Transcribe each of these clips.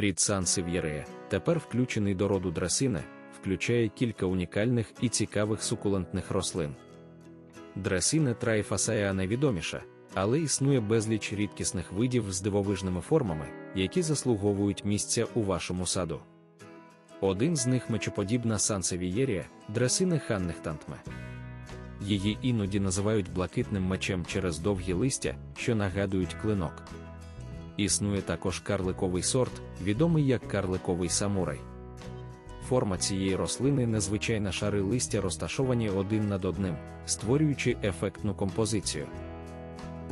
Рід Сансев'єрея, тепер включений до роду дресини, включає кілька унікальних і цікавих сукулентних рослин. Дресина траїфасая найвідоміша, але існує безліч рідкісних видів з дивовижними формами, які заслуговують місця у вашому саду. Один з них мечоподібна сансевієрія, дресини ханних тантме. Її іноді називають блакитним мечем через довгі листя, що нагадують клинок. Існує також карликовий сорт, відомий як карликовий самурай. Форма цієї рослини незвичайна шари листя розташовані один над одним, створюючи ефектну композицію.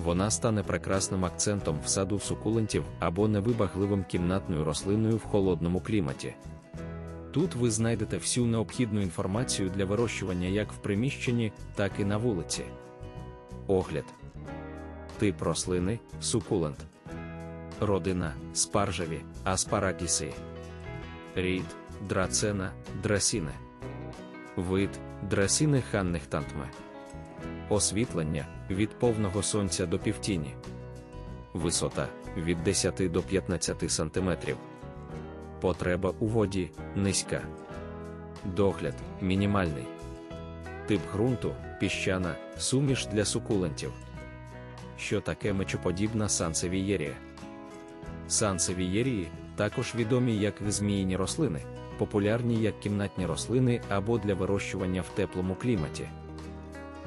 Вона стане прекрасним акцентом в саду сукулентів або невибагливим кімнатною рослиною в холодному кліматі. Тут ви знайдете всю необхідну інформацію для вирощування як в приміщенні, так і на вулиці. Огляд. Тип рослини сукулент. Родина спаржеві, аспарагіси. Рід драцена, драсіне. Вид драсіни ханних тантме. Освітлення від повного сонця до півтіні. Висота від 10 до 15 см. Потреба у воді низька. Догляд мінімальний. Тип ґрунту піщана, суміш для сукулентів. Що таке мечоподібна сансевієрія? Сансевієрії також відомі як зміїні рослини, популярні як кімнатні рослини або для вирощування в теплому кліматі.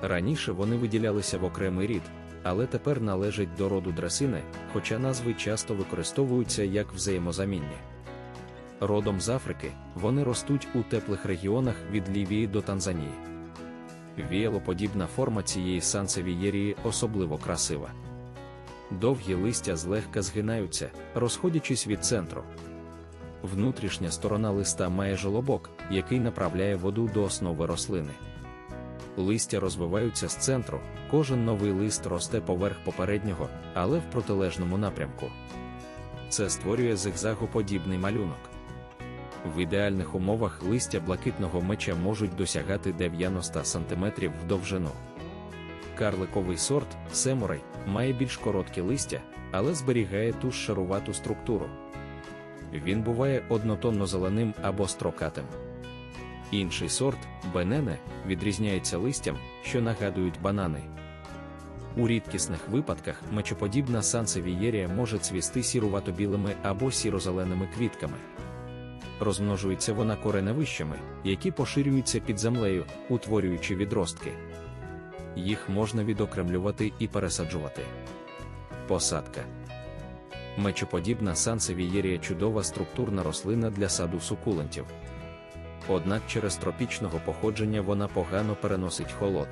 Раніше вони виділялися в окремий рід, але тепер належать до роду дресини, хоча назви часто використовуються як взаємозамінні. Родом з Африки, вони ростуть у теплих регіонах від Лівії до Танзанії. Віялоподібна форма цієї сансевієрії особливо красива. Довгі листя злегка згинаються, розходячись від центру. Внутрішня сторона листа має жолобок, який направляє воду до основи рослини. Листя розвиваються з центру, кожен новий лист росте поверх попереднього, але в протилежному напрямку. Це створює зигзагоподібний малюнок. В ідеальних умовах листя блакитного меча можуть досягати 90 см в довжину. Карликовий сорт семурай має більш короткі листя, але зберігає ту ж шарувату структуру. Він буває однотонно зеленим або строкатим. Інший сорт бенене відрізняється листям, що нагадують банани. У рідкісних випадках мечоподібна сансевієрія може цвісти сірувато-білими або сірозеленими квітками. Розмножується вона кореневищами, які поширюються під землею, утворюючи відростки. Їх можна відокремлювати і пересаджувати. Посадка мечоподібна сансевієрія чудова структурна рослина для саду сукулентів. Однак через тропічного походження вона погано переносить холод.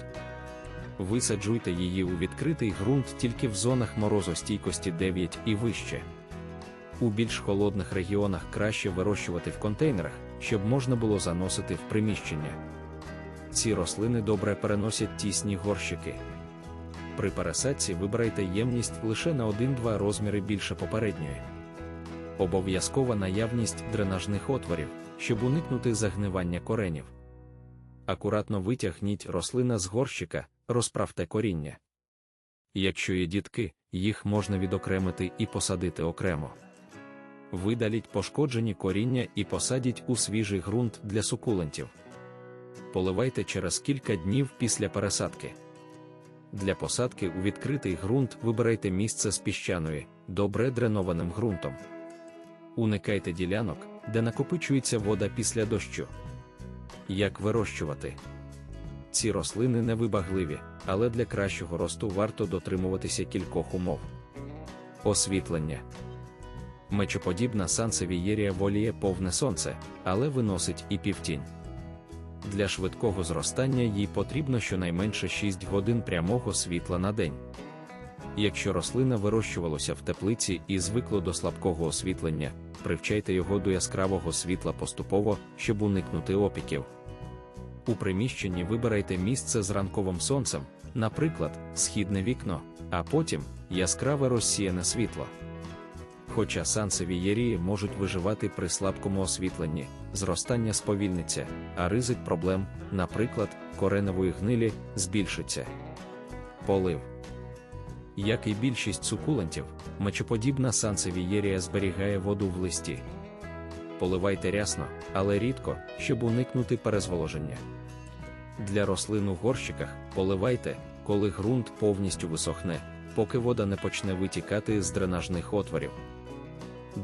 Висаджуйте її у відкритий ґрунт тільки в зонах морозостійкості 9 і вище. У більш холодних регіонах краще вирощувати в контейнерах, щоб можна було заносити в приміщення. Ці рослини добре переносять тісні горщики. При пересадці вибирайте ємність лише на 1-2 розміри більше попередньої. Обов'язкова наявність дренажних отворів, щоб уникнути загнивання коренів. Акуратно витягніть рослина з горщика, розправте коріння. Якщо є дітки, їх можна відокремити і посадити окремо. Видаліть пошкоджені коріння і посадіть у свіжий ґрунт для сукулентів. Поливайте через кілька днів після пересадки. Для посадки у відкритий ґрунт вибирайте місце з піщаною, добре дренованим ґрунтом. Уникайте ділянок, де накопичується вода після дощу. Як вирощувати? Ці рослини невибагливі, але для кращого росту варто дотримуватися кількох умов. Освітлення. Мечоподібна сансевієрія воліє повне сонце, але виносить і півтінь. Для швидкого зростання їй потрібно щонайменше 6 годин прямого світла на день. Якщо рослина вирощувалася в теплиці і звикло до слабкого освітлення, привчайте його до яскравого світла поступово, щоб уникнути опіків. У приміщенні вибирайте місце з ранковим сонцем, наприклад, східне вікно, а потім яскраве розсіяне світло. Хоча сансевієрії можуть виживати при слабкому освітленні, зростання сповільниться, а ризик проблем, наприклад, кореневої гнилі, збільшиться. Полив. Як і більшість сукулентів, мечоподібна сансевієрія зберігає воду в листі, поливайте рясно, але рідко, щоб уникнути перезволоження. Для рослин у горщиках поливайте, коли ґрунт повністю висохне, поки вода не почне витікати з дренажних отворів.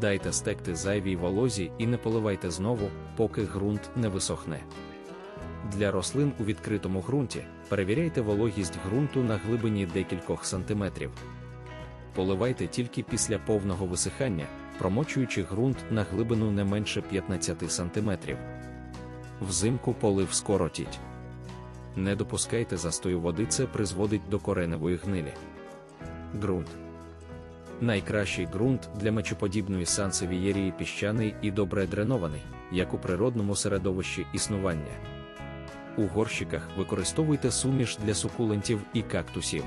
Дайте стекти зайвій волозі і не поливайте знову, поки ґрунт не висохне. Для рослин у відкритому ґрунті перевіряйте вологість ґрунту на глибині декількох сантиметрів. Поливайте тільки після повного висихання, промочуючи ґрунт на глибину не менше 15 см. Взимку полив скоротіть. Не допускайте застою води, це призводить до кореневої гнилі. Ґрунт. Найкращий ґрунт для мечоподібної сансевієрії піщаний і добре дренований, як у природному середовищі існування. У горщиках використовуйте суміш для сукулентів і кактусів.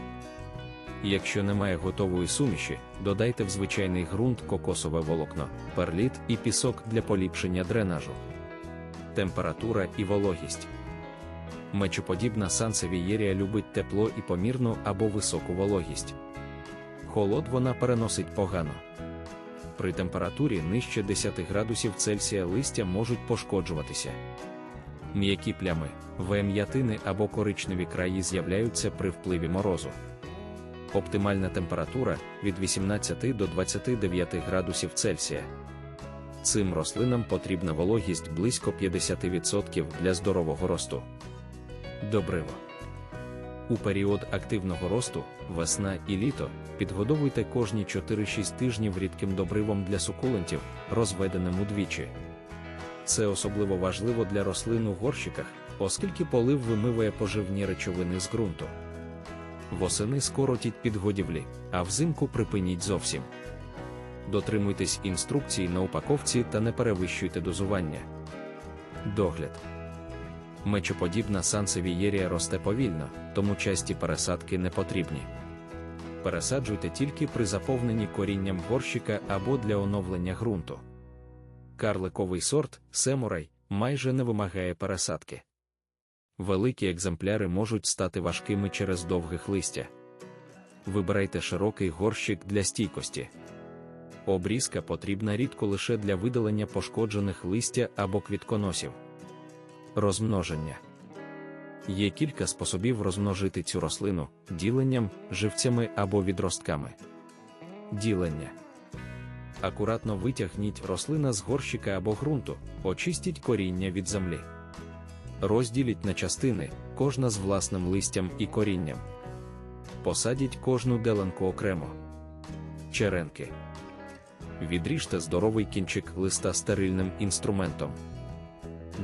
Якщо немає готової суміші, додайте в звичайний ґрунт кокосове волокно, перліт і пісок для поліпшення дренажу. Температура і вологість. Мечоподібна сансевієрія любить тепло і помірну або високу вологість. Холод вона переносить погано. При температурі нижче 10 градусів Цельсія листя можуть пошкоджуватися. М'які плями, вем'ятини або коричневі краї з'являються при впливі морозу. Оптимальна температура від 18 до 29 градусів Цельсія. Цим рослинам потрібна вологість близько 50% для здорового росту. Добриво. У період активного росту, весна і літо, підгодовуйте кожні 4-6 тижнів рідким добривом для сукулентів, розведеним удвічі. Це особливо важливо для рослин у горщиках, оскільки полив вимиває поживні речовини з ґрунту. Восени скоротіть підгодівлі, а взимку припиніть зовсім. Дотримуйтесь інструкцій на упаковці та не перевищуйте дозування. Догляд. Мечоподібна сансевієрія росте повільно, тому часті пересадки не потрібні. Пересаджуйте тільки при заповненні корінням горщика або для оновлення ґрунту. Карликовий сорт семурай майже не вимагає пересадки. Великі екземпляри можуть стати важкими через довгих листя. Вибирайте широкий горщик для стійкості. Обрізка потрібна рідко лише для видалення пошкоджених листя або квітконосів. Розмноження є кілька способів розмножити цю рослину діленням, живцями або відростками. Ділення. Акуратно витягніть рослина з горщика або ґрунту, очистіть коріння від землі. Розділіть на частини, кожна з власним листям і корінням. Посадіть кожну деленку окремо. Черенки. Відріжте здоровий кінчик листа стерильним інструментом.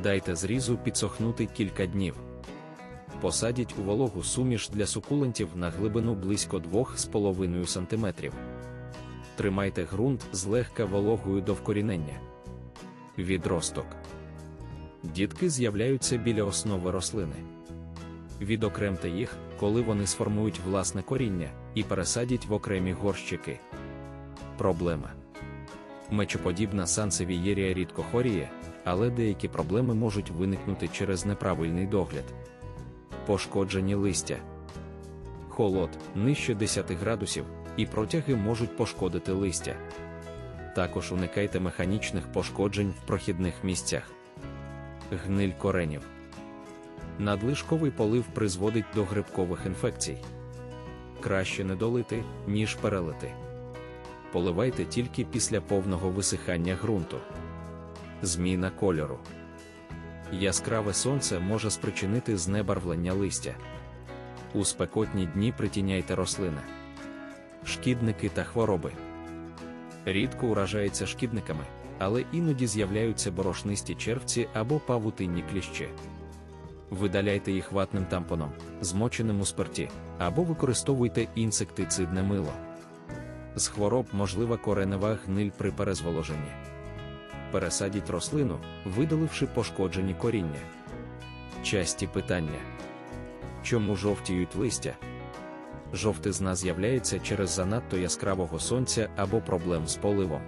Дайте зрізу підсохнути кілька днів. Посадіть у вологу суміш для сукулентів на глибину близько 2,5 см. Тримайте ґрунт злегка вологою до вкорінення. Відросток. Дітки з'являються біля основи рослини. Відокремте їх, коли вони сформують власне коріння, і пересадіть в окремі горщики. Проблема. Мечоподібна сансевієрія рідко хворіє, але деякі проблеми можуть виникнути через неправильний догляд. Пошкоджені листя. Холод нижче 10 градусів, і протяги можуть пошкодити листя. Також уникайте механічних пошкоджень в прохідних місцях. Гниль коренів. Надлишковий полив призводить до грибкових інфекцій. Краще не долити, ніж перелити. Поливайте тільки після повного висихання ґрунту. Зміна кольору. Яскраве сонце може спричинити знебарвлення листя. У спекотні дні притіняйте рослини. Шкідники та хвороби. Рідко уражаються шкідниками, але іноді з'являються борошнисті червці або павутинні кліщі. Видаляйте їх ватним тампоном, змоченим у спирті, або використовуйте інсектицидне мило. З хвороб можлива коренева гниль при перезволоженні. Пересадіть рослину, видаливши пошкоджені коріння. Часті питання. Чому жовтіють листя? Жовтизна з'являється через занадто яскравого сонця або проблем з поливом.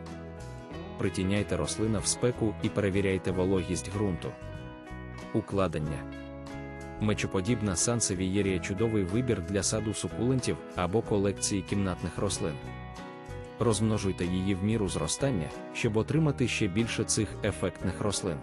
Притіняйте рослина в спеку і перевіряйте вологість ґрунту. Укладення. Мечоподібна сансевієрія чудовий вибір для саду сукулентів або колекції кімнатних рослин. Розмножуйте її в міру зростання, щоб отримати ще більше цих ефектних рослин.